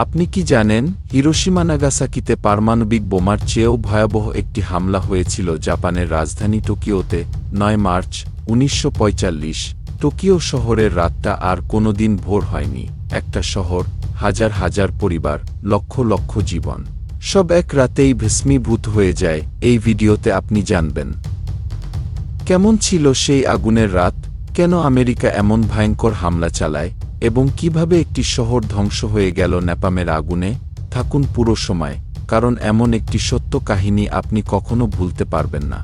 আপনি কি জানেন, হিরোশিমা নাগাসাকিতে পারমাণবিক বোমার চেয়েও ভয়াবহ একটি হামলা হয়েছিল জাপানের রাজধানী টোকিওতে, নয় মার্চ, উনিশশো পঁয়তাল্লিশ। টোকিও শহরের রাতটা আর কোনোদিন ভোর হয়নি। একটা শহর, হাজার হাজার পরিবার, লক্ষ লক্ষ জীবন। সব এক রাতেই ভস্মীভূত হয়ে যায়, এই ভিডিওতে আপনি জানবেন। কেমন ছিল সেই আগুনের রাত? কেন আমেরিকা এমন ভয়ঙ্কর হামলা চালায়? এবং কীভাবে একটি শহর ধ্বংস হয়ে গেল নেপামের আগুনে, থাকুন পুরো সময়, কারণ এমন একটি সত্য কাহিনী আপনি কখনো ভুলতে পারবেন না।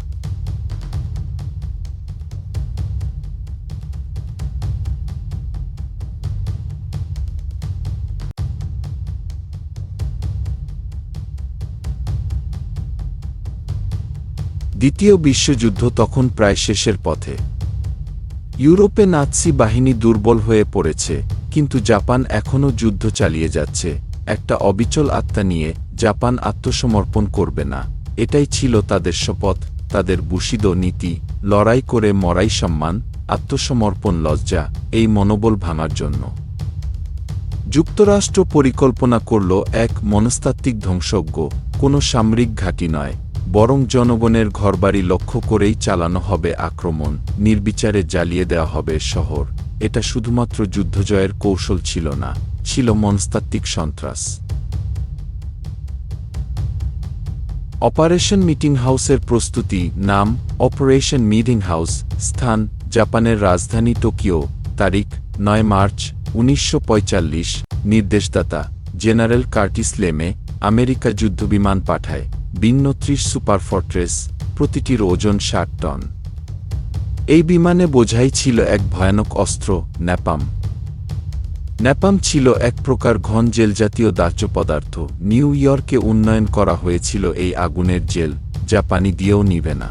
দ্বিতীয় বিশ্বযুদ্ধ তখন প্রায় শেষের পথে। ইউরোপে নাৎসি বাহিনী দুর্বল হয়ে পড়েছে, কিন্তু জাপান এখনও যুদ্ধ চালিয়ে যাচ্ছে। একটা অবিচল আত্মা নিয়ে জাপান আত্মসমর্পণ করবে না। এটাই ছিল তাদের শপথ, তাদের বুশিদ নীতি, লড়াই করে মরাই সম্মান, আত্মসমর্পণ লজ্জা, এই মনোবল ভাঙার জন্য। যুক্তরাষ্ট্র পরিকল্পনা করল এক মনস্তাত্ত্বিক ধ্বংসজ্ঞ, কোনো সামরিক ঘাঁটি নয়। বরং জনগণের ঘরবাড়ি লক্ষ্য করেই চালানো হবে আক্রমণ, নির্বিচারে জ্বালিয়ে দেওয়া হবে শহর। এটা শুধুমাত্র যুদ্ধজয়ের কৌশল ছিল না, ছিল মনস্তাত্ত্বিক সন্ত্রাস। অপারেশন মিটিং হাউসের প্রস্তুতি নাম, অপারেশন মিটিং হাউস স্থান, জাপানের রাজধানী টোকিও, তারিখ, নয় মার্চ, উনিশশো পঁয়তাল্লিশ, নির্দেশদাতা, জেনারেল কার্টিস লেমে, আমেরিকা যুদ্ধবিমান পাঠায়। ভিন্ন ত্রিশ সুপার ফর্ট্রেস প্রতিটির ওজন ষাট টন। এই বিমানে বোঝাই ছিল এক ভয়ানক অস্ত্র, ন্যাপাম। ন্যাপাম ছিল এক প্রকার ঘন জেল জাতীয় দাহ্য পদার্থ। নিউ ইয়র্কে উন্নয়ন করা হয়েছিল এই আগুনের জেল, যা পানি দিয়েও নিবে না।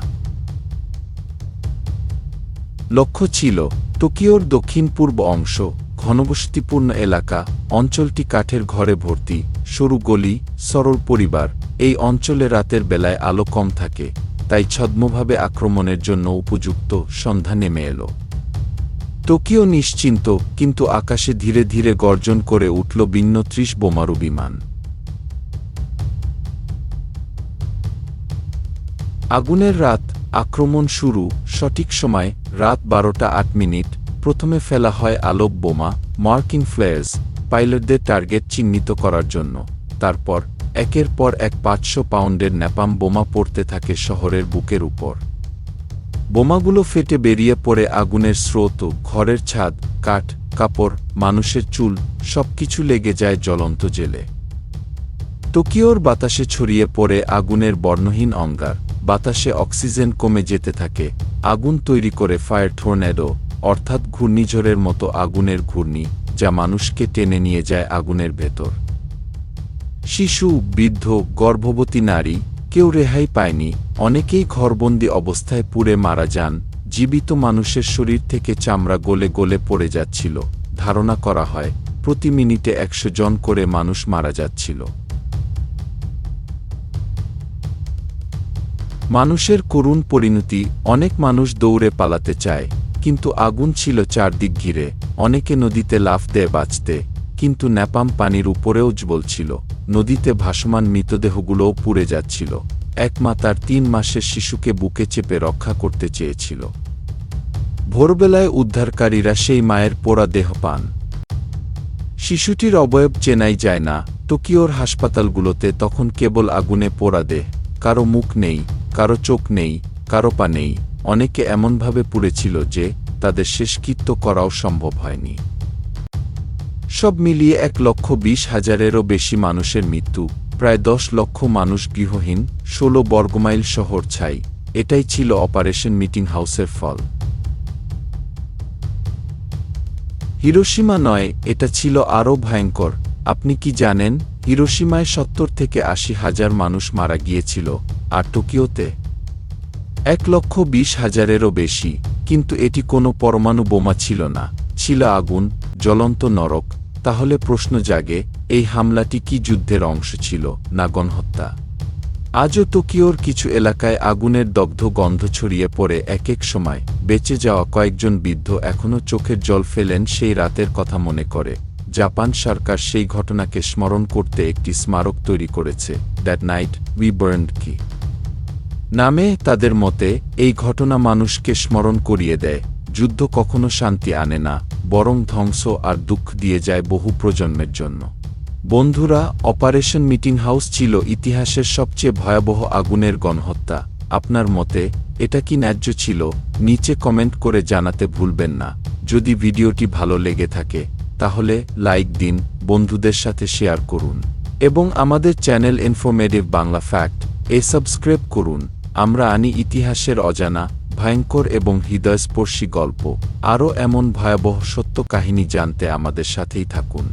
লক্ষ্য ছিল, টোকিওর দক্ষিণ পূর্ব অংশ, ঘনবসতিপূর্ণ এলাকা, অঞ্চলটি কাঠের ঘরে ভর্তি, সরু গলি, সরল পরিবার এই অঞ্চলে রাতের বেলায় আলো কম থাকে, তাই ছদ্মভাবে আক্রমণের জন্য উপযুক্ত সন্ধ্যা নেমে এলো। টোকিও নিশ্চিন্ত, কিন্তু আকাশে ধীরে ধীরে গর্জন করে উঠল ভিন্ন ত্রিশ বোমারু বিমান। আগুনের রাত, আক্রমণ শুরু, সঠিক সময়, রাত বারোটা আট মিনিট, প্রথমে ফেলা হয় আলোক বোমা মার্কিং ফ্লেয়ার্স, পাইলটদের টার্গেট চিহ্নিত করার জন্য, তারপর একের পর এক পাঁচশো পাউন্ডের ন্যাপাম বোমা পড়তে থাকে শহরের বুকের উপর। বোমাগুলো ফেটে বেরিয়ে পড়ে আগুনের স্রোত, ঘরের ছাদ, কাঠ, কাপড়, মানুষের চুল, সবকিছু লেগে যায় জ্বলন্ত জেলে। টোকিওর বাতাসে ছড়িয়ে পড়ে আগুনের বর্ণহীন অঙ্গার। বাতাসে অক্সিজেন কমে যেতে থাকে। আগুন তৈরি করে ফায়ার ঠোর্নেডো অর্থাৎ ঘূর্ণিঝড়ের মতো আগুনের ঘূর্ণি, যা মানুষকে টেনে নিয়ে যায় আগুনের ভেতর। শিশু, বৃদ্ধ, গর্ভবতী নারী কেউ রেহাই পায়নি। অনেকেই ঘরবন্দি অবস্থায় পুড়ে মারা যান। জীবিত মানুষের শরীর থেকে চামড়া গলে গলে পড়ে যাচ্ছিল। ধারণা করা হয়, প্রতি মিনিটে একশো জন করে মানুষ মারা যাচ্ছিল। মানুষের করুণ পরিণতি, অনেক মানুষ দৌড়ে পালাতে চায়, কিন্তু আগুন ছিল চারদিক ঘিরে। অনেকে নদীতে লাফ দেয় বাঁচতে, কিন্তু ন্যাপাম পানির উপরেও জ্বলছিল নদীতে ভাসমান মৃতদেহগুলোও পুড়ে যাচ্ছিল। এক মা তার তিন মাসের শিশুকে বুকে চেপে রক্ষা করতে চেয়েছিল। ভোরবেলায় উদ্ধারকারীরা সেই মায়ের পোড়া দেহ পান। শিশুটির অবয়ব চেনাই যায় না, টোকিওর হাসপাতালগুলোতে তখন কেবল আগুনে পোড়া দেহ, কারও মুখ নেই, কারও চোখ নেই, কারও পা নেই। অনেকে এমনভাবে পুড়েছিল যে তাদের শেষকৃত্য করাও সম্ভব হয়নি। সব মিলিয়ে এক লক্ষ বিশ হাজারেরও বেশি মানুষের মৃত্যু, প্রায় দশ লক্ষ মানুষ গৃহহীন, ষোলো বর্গমাইল শহর ছাই। এটাই ছিল অপারেশন মিটিং হাউসের ফল। হিরোসীমা নয়, এটা ছিল আরও ভয়ঙ্কর। আপনি কি জানেন হিরোসীমায় সত্তর থেকে আশি হাজার মানুষ মারা গিয়েছিল, আর টোকিওতে এক লক্ষ বিশ হাজারেরও বেশি। কিন্তু এটি কোনো পরমাণু বোমা ছিল না। ছিল আগুন, জ্বলন্ত নরক। তাহলে প্রশ্ন জাগে, এই হামলাটি কি যুদ্ধের অংশ ছিল না গণহত্যা? আজও টোকিওর কিছু এলাকায় আগুনের দগ্ধ গন্ধ ছড়িয়ে পড়ে এক এক সময়, বেঁচে যাওয়া কয়েকজন বৃদ্ধ এখনও চোখের জল ফেলেন সেই রাতের কথা মনে করে। জাপান সরকার সেই ঘটনাকে স্মরণ করতে একটি স্মারক তৈরি করেছে, দ্যাট নাইট উই বার্নড কি? নামে তাদের মতে, এই ঘটনা মানুষকে স্মরণ করিয়ে দেয়, যুদ্ধ কখনো শান্তি আনে না। বরং ধ্বংস আর দুঃখ দিয়ে যায় বহু প্রজন্মের জন্য। বন্ধুরা, অপারেশন মিটিং হাউস ছিল ইতিহাসের সবচেয়ে ভয়াবহ আগুনের গণহত্যা। আপনার মতে, এটা কি ন্যায্য ছিল? নিচে কমেন্ট করে জানাতে ভুলবেন না। যদি ভিডিওটি ভালো লেগে থাকে, তাহলে লাইক দিন, বন্ধুদের সাথে শেয়ার করুন। এবং আমাদের চ্যানেল ইনফরমেটিভ বাংলা ফ্যাক্ট, এ সাবস্ক্রাইব করুন। আমরা আনি ইতিহাসের অজানা ভয়ঙ্কর এবং হৃদয়স্পর্শী গল্প। আরও এমন ভয়াবহ সত্য কাহিনী জানতে আমাদের সাথেই থাকুন।